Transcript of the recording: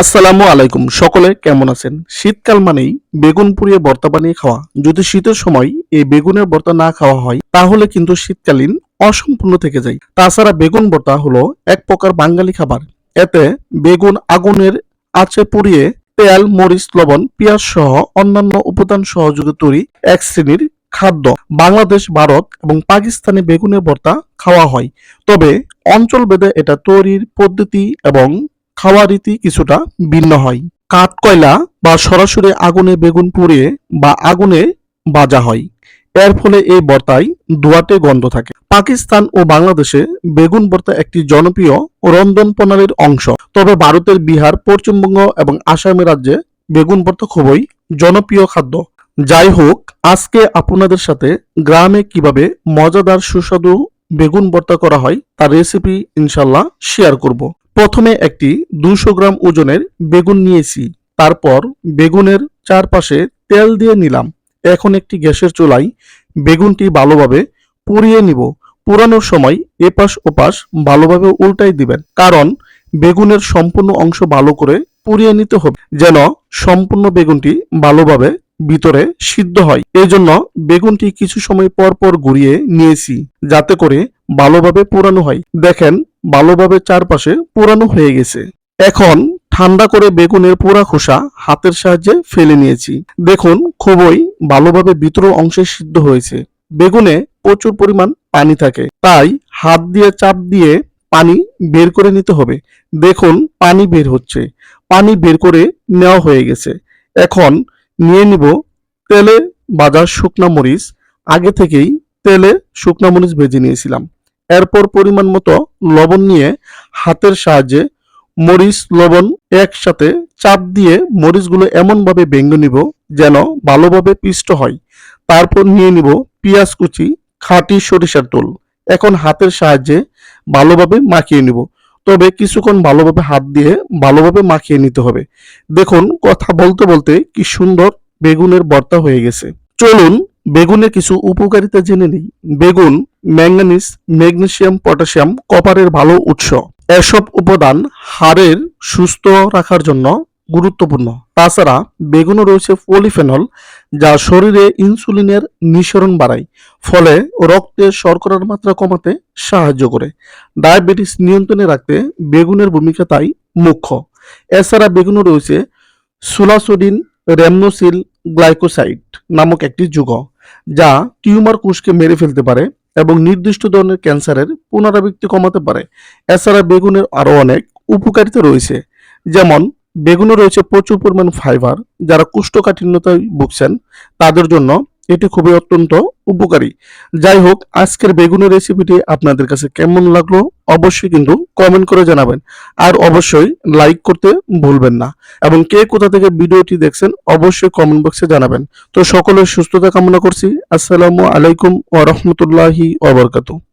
আসসালামু আলাইকুম। সকলে কেমন আছেন? শীতকাল মানেই বেগুন পুড়িয়ে ভর্তা বানিয়ে খাওয়া। যদি শীতের সময় এই বেগুনের ভর্তা না খাওয়া হয়, তাহলে কিন্তু শীতকালীন অসম্পূর্ণ থেকে যায়। তাছাড়া বেগুন ভর্তা হলো এক প্রকার বাঙালি খাবার। এতে বেগুন আগুনের আঁচে পুড়িয়ে তেল, মরিচ, লবণ, পেঁয়াজ সহ অন্যান্য উপাদান সহযোগে তৈরি এক শ্রেণির খাদ্য। বাংলাদেশ, ভারত এবং পাকিস্তানে বেগুনের ভর্তা খাওয়া হয়। তবে অঞ্চল ভেদে এটা তৈরির পদ্ধতি এবং খাওয়া রীতি কিছুটা ভিন্ন হয়। কাঠ কয়লা বা সরাসরি আগুনে বেগুন পুড়িয়ে বা আগুনে ভাজা হয়। এর ফলে এই বর্তায় দুয়াটে গন্ধ থাকে। পাকিস্তান ও বাংলাদেশে বেগুন ভর্তা একটি জনপ্রিয় রন্ধন প্রণালীর অংশ। তবে ভারতের বিহার, পশ্চিমবঙ্গ এবং আসামের রাজ্যে বেগুন ভর্তা খুবই জনপ্রিয় খাদ্য। যাই হোক, আজকে আপনাদের সাথে গ্রামে কীভাবে মজাদার সুস্বাদু বেগুন ভর্তা করা হয় তার রেসিপি ইনশাল্লাহ শেয়ার করব। প্রথমে একটি দুশো গ্রাম ওজনের বেগুন নিয়েছি। তারপর বেগুনের চারপাশে তেল দিয়ে নিলাম। এখন একটি গ্যাসের চুলায় বেগুনটি ভালোভাবে পুড়িয়ে নিব। পুরানোর সময় এপাশ ওপাশ ভালোভাবে উল্টাই দিবেন। কারণ বেগুনের সম্পূর্ণ অংশ ভালো করে পুড়িয়ে নিতে হবে। যেন সম্পূর্ণ বেগুনটি ভালোভাবে ভিতরে সিদ্ধ হয়। এজন্য বেগুনটি কিছু সময় পর পর ঘুরিয়ে নিয়েছি, যাতে করে ভালোভাবে পোড়ানো হয়। দেখেন, ভালোভাবে চারপাশে পোড়ানো হয়ে গেছে। এখন ঠান্ডা করে বেগুনের পোড়া খোসা হাতের সাহায্যে ফেলে নিয়েছি। দেখুন, খুবই ভালোভাবে ভিতর অংশে সিদ্ধ হয়েছে। বেগুনে প্রচুর পরিমাণ পানি থাকে। তাই হাত দিয়ে চাপ দিয়ে পানি বের করে নিতে হবে। দেখুন, পানি বের হচ্ছে। পানি বের করে নেওয়া হয়ে গেছে। এখন নিয়ে নিব তেলে বাজার শুকনা মরিচ। আগে থেকেই তেলে শুকনা মরিচ ভেজে নিয়েছিলাম। এরপর পরিমাণ মতো লবণ নিয়ে হাতের সাহায্যে মরিচ, লবণ একসাথে চাপ দিয়ে মরিচগুলো এমনভাবে ভেঙে নিব যেন ভালোভাবে পিষ্ট হয়। তারপর নিয়ে নিব পেঁয়াজ কুচি, খাঁটি সরিষার তেল এখন হাতের সাহায্যে ভালোভাবে মাখিয়ে নিব। তবে কিছুক্ষণ ভালোভাবে হাত দিয়ে ভালোভাবে মাখিয়ে নিতে হবে। দেখুন, কথা বলতে বলতে কি সুন্দর বেগুনের ভর্তা হয়ে গেছে। চলুন বেগুনের কিছু উপকারিতা জেনে নিই। বেগুন ম্যাঙ্গানিজ ম্যাগনেসিয়াম, পটাশিয়াম, কপারের ভালো উৎস। এসব উপাদান হাড়ের সুস্থ রাখার জন্য গুরুত্বপূর্ণ। তাছাড়া বেগুনে রয়েছে পলিফেনল, যা শরীরে ইনসুলিনের নিঃসরণ বাড়ায়, ফলে রক্তে শর্করার মাত্রা কমাতে সাহায্য করে। ডায়াবেটিস নিয়ন্ত্রণে রাখতে বেগুনের ভূমিকা তাই মুখ্য। এছাড়া বেগুনে রয়েছে সুলাসোডিন রেমনোসিল গ্লাইকোসাইড নামক একটি যুগ, যা টিউমার কোষকে মেরে ফেলতে পারে এবং নির্দিষ্ট ধরনের ক্যান্সারের পুনরাবৃত্তি কমাতে পারে। এছাড়া বেগুনের আরও অনেক উপকারিতা রয়েছে, যেমন বেগুনে রয়েছে প্রচুর পরিমাণ ফাইবার যারা কোষ্ঠকাঠিন্যতায় ভুগছেন, তাদের জন্য এটি খুবই অত্যন্ত উপকারী। যাই হোক, আজকের বেগুনের রেসিপিটি আপনাদের কাছে কেমন লাগল অবশ্যই কিন্তু কমেন্ট করে জানাবেন। আর অবশ্যই লাইক করতে ভুলবেন না। এবং কে কোথা থেকে ভিডিওটি দেখছেন অবশ্যই কমেন্ট বক্সে জানাবেন। তো সকলের সুস্থতা কামনা করছি। আসসালামু আলাইকুম ওয়া রাহমাতুল্লাহি ওয়া বারাকাতুহু।